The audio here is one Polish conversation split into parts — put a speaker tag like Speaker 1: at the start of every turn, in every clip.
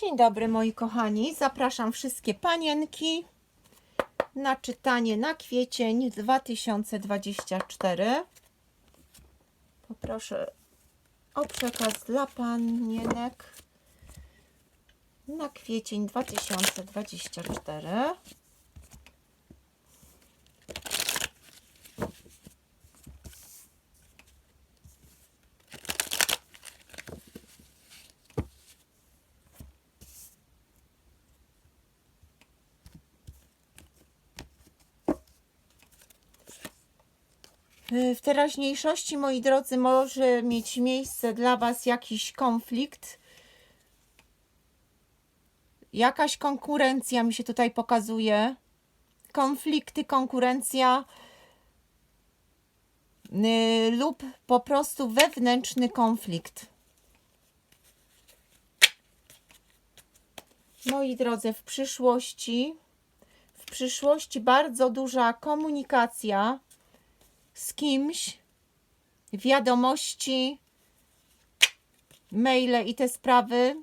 Speaker 1: Dzień dobry moi kochani. Zapraszam wszystkie panienki na czytanie na kwiecień 2024. Poproszę o przekaz dla panienek na kwiecień 2024. W teraźniejszości, moi drodzy, może mieć miejsce dla Was jakiś konflikt. Jakaś konkurencja mi się tutaj pokazuje. Konflikty, konkurencja y, lub po prostu wewnętrzny konflikt. Moi drodzy, w przyszłości, w przyszłości bardzo duża komunikacja z kimś, wiadomości, maile i te sprawy.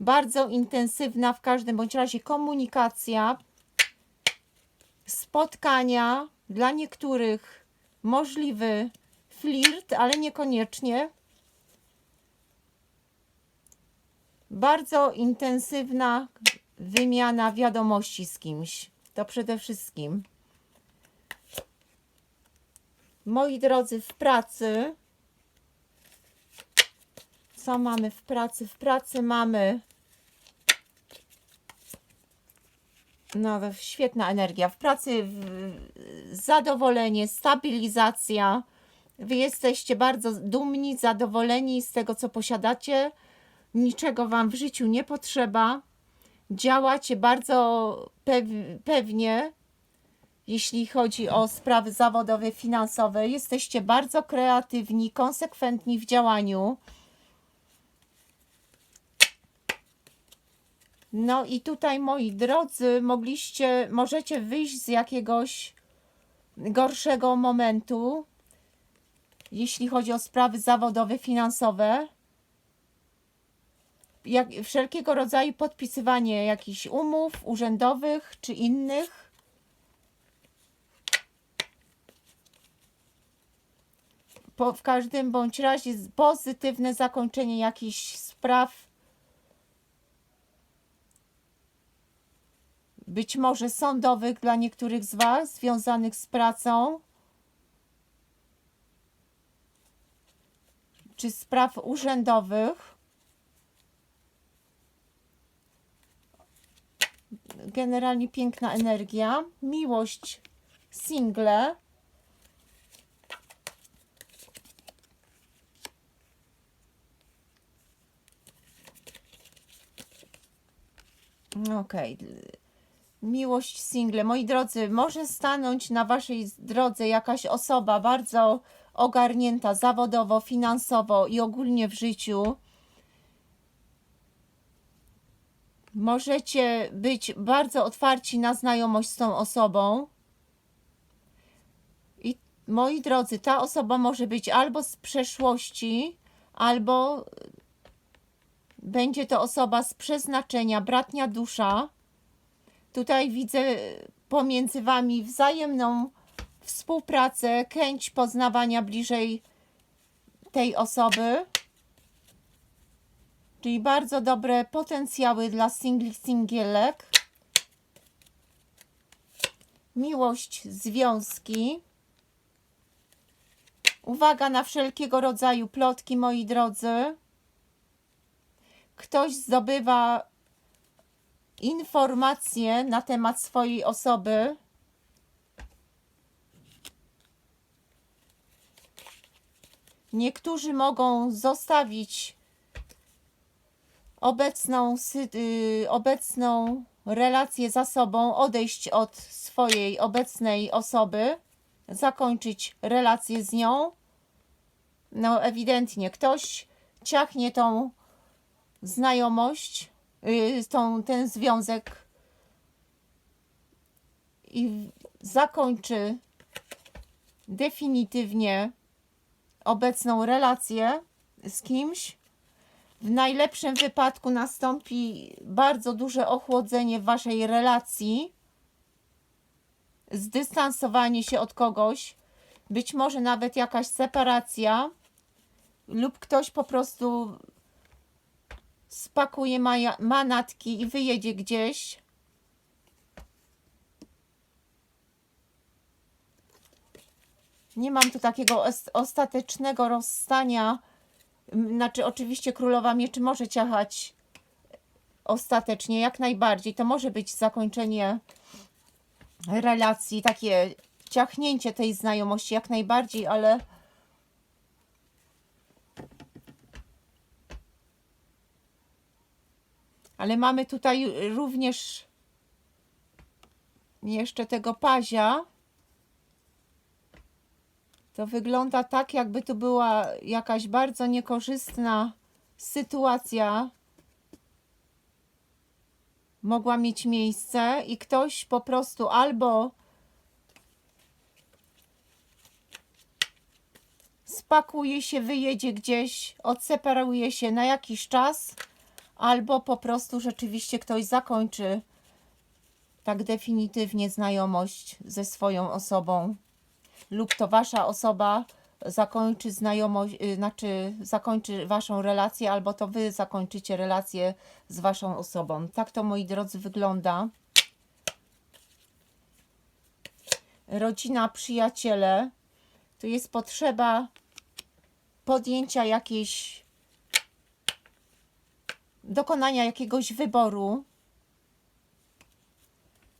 Speaker 1: Bardzo intensywna w każdym bądź razie komunikacja, spotkania, dla niektórych możliwy flirt, ale niekoniecznie. Bardzo intensywna wymiana wiadomości z kimś. To przede wszystkim. Moi drodzy, w pracy. Co mamy w pracy? W pracy mamy. No, świetna energia. W pracy w- zadowolenie, stabilizacja. Wy jesteście bardzo dumni, zadowoleni z tego, co posiadacie. Niczego wam w życiu nie potrzeba. Działacie bardzo pew- pewnie, jeśli chodzi o sprawy zawodowe, finansowe. Jesteście bardzo kreatywni, konsekwentni w działaniu. No i tutaj, moi drodzy, mogliście, możecie wyjść z jakiegoś gorszego momentu, jeśli chodzi o sprawy zawodowe, finansowe. Jak, wszelkiego rodzaju podpisywanie jakichś umów urzędowych czy innych. Po, w każdym bądź razie pozytywne zakończenie jakichś spraw. Być może sądowych dla niektórych z Was, związanych z pracą, czy spraw urzędowych. Generalnie piękna energia, miłość, single. Okej. Miłość single. Moi drodzy, może stanąć na waszej drodze jakaś osoba bardzo ogarnięta zawodowo, finansowo i ogólnie w życiu. Możecie być bardzo otwarci na znajomość z tą osobą. I moi drodzy, ta osoba może być albo z przeszłości, albo będzie to osoba z przeznaczenia, bratnia dusza. Tutaj widzę pomiędzy Wami wzajemną współpracę, chęć poznawania bliżej tej osoby. Czyli bardzo dobre potencjały dla singli, singielek. Miłość, związki. Uwaga na wszelkiego rodzaju plotki, moi drodzy ktoś zdobywa informacje na temat swojej osoby. Niektórzy mogą zostawić obecną, y, obecną relację za sobą, odejść od swojej obecnej osoby, zakończyć relację z nią. No, ewidentnie ktoś ciachnie tą znajomość, yy, tą, ten związek i zakończy definitywnie obecną relację z kimś. W najlepszym wypadku nastąpi bardzo duże ochłodzenie waszej relacji, zdystansowanie się od kogoś, być może nawet jakaś separacja, lub ktoś po prostu spakuje manatki i wyjedzie gdzieś. Nie mam tu takiego os- ostatecznego rozstania. Znaczy, oczywiście królowa mieczy może ciachać ostatecznie, jak najbardziej. To może być zakończenie relacji, takie ciachnięcie tej znajomości, jak najbardziej, ale ale mamy tutaj również jeszcze tego pazia. To wygląda tak, jakby tu była jakaś bardzo niekorzystna sytuacja. Mogła mieć miejsce i ktoś po prostu albo spakuje się, wyjedzie gdzieś, odseparuje się na jakiś czas, albo po prostu rzeczywiście ktoś zakończy tak definitywnie znajomość ze swoją osobą lub to wasza osoba zakończy znajomość, y, znaczy zakończy waszą relację, albo to wy zakończycie relację z waszą osobą. Tak to, moi drodzy, wygląda. Rodzina, przyjaciele. Tu jest potrzeba podjęcia jakiejś, dokonania jakiegoś wyboru,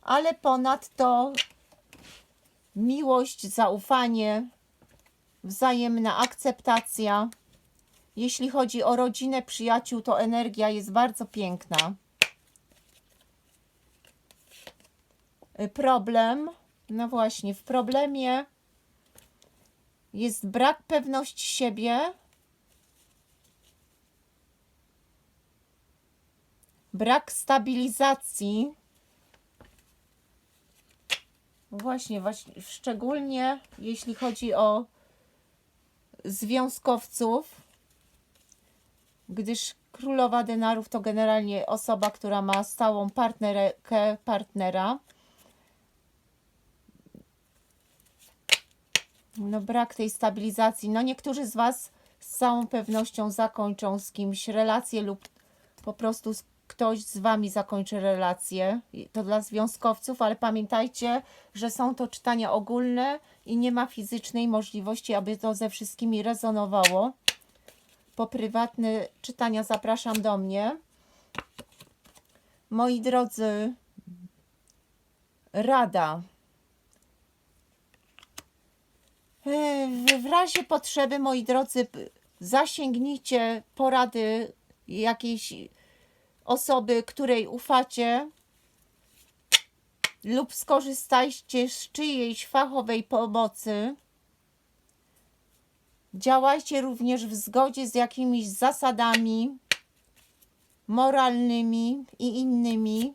Speaker 1: ale ponadto miłość, zaufanie, wzajemna akceptacja. Jeśli chodzi o rodzinę, przyjaciół, to energia jest bardzo piękna. Problem, no właśnie, w problemie jest brak pewności siebie, brak stabilizacji. Właśnie, właśnie, szczególnie jeśli chodzi o związkowców, gdyż królowa denarów to generalnie osoba, która ma stałą partnerkę, partnera. No brak tej stabilizacji. No niektórzy z Was z całą pewnością zakończą z kimś relację lub po prostu ktoś z Wami zakończy relację. To dla związkowców, ale pamiętajcie, że są to czytania ogólne i nie ma fizycznej możliwości, aby to ze wszystkimi rezonowało. Po prywatne czytania zapraszam do mnie. Moi drodzy, rada. W razie potrzeby, moi drodzy, zasięgnijcie porady jakiejś osoby, której ufacie, lub skorzystajcie z czyjejś fachowej pomocy. Działajcie również w zgodzie z jakimiś zasadami moralnymi i innymi.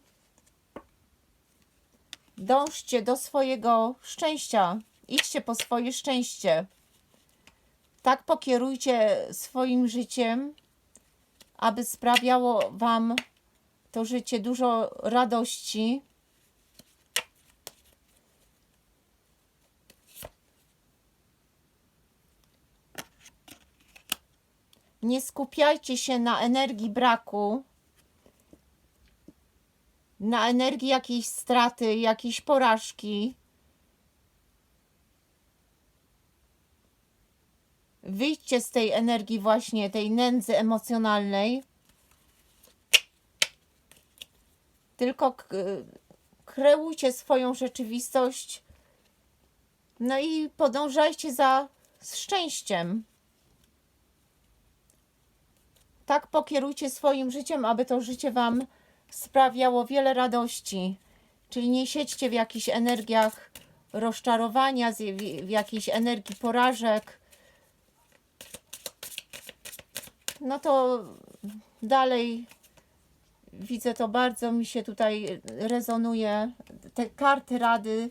Speaker 1: Dążcie do swojego szczęścia. Idźcie po swoje szczęście. Tak pokierujcie swoim życiem, aby sprawiało Wam to życie dużo radości. Nie skupiajcie się na energii braku, na energii jakiejś straty, jakiejś porażki. Wyjdźcie z tej energii właśnie, tej nędzy emocjonalnej. Tylko kreujcie swoją rzeczywistość. No i podążajcie za szczęściem. Tak pokierujcie swoim życiem, aby to życie Wam sprawiało wiele radości. Czyli nie siedźcie w jakichś energiach rozczarowania, w jakiejś energii porażek. No to dalej widzę to bardzo mi się tutaj rezonuje. Te karty rady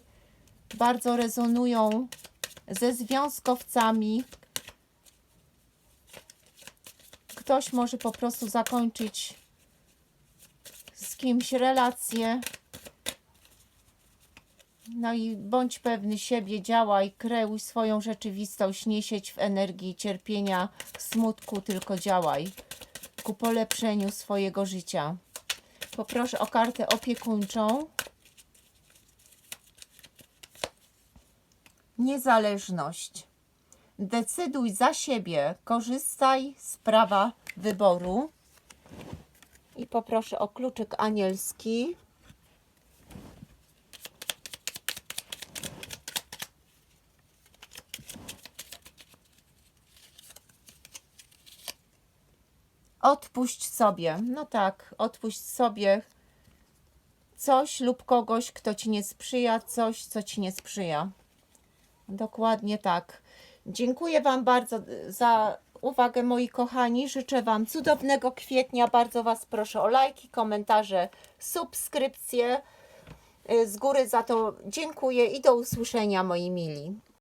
Speaker 1: bardzo rezonują ze związkowcami, ktoś może po prostu zakończyć z kimś relację. No i bądź pewny siebie, działaj, kreuj swoją rzeczywistość, nie siedź w energii cierpienia, smutku, tylko działaj ku polepszeniu swojego życia. Poproszę o kartę opiekuńczą. Niezależność. Decyduj za siebie, korzystaj z prawa wyboru. I poproszę o kluczyk anielski. Odpuść sobie. No tak, odpuść sobie coś lub kogoś, kto ci nie sprzyja, coś, co ci nie sprzyja. Dokładnie tak. Dziękuję Wam bardzo za uwagę, moi kochani. Życzę Wam cudownego kwietnia. Bardzo Was proszę o lajki, komentarze, subskrypcje. Y, Z góry za to dziękuję i do usłyszenia, moi mili.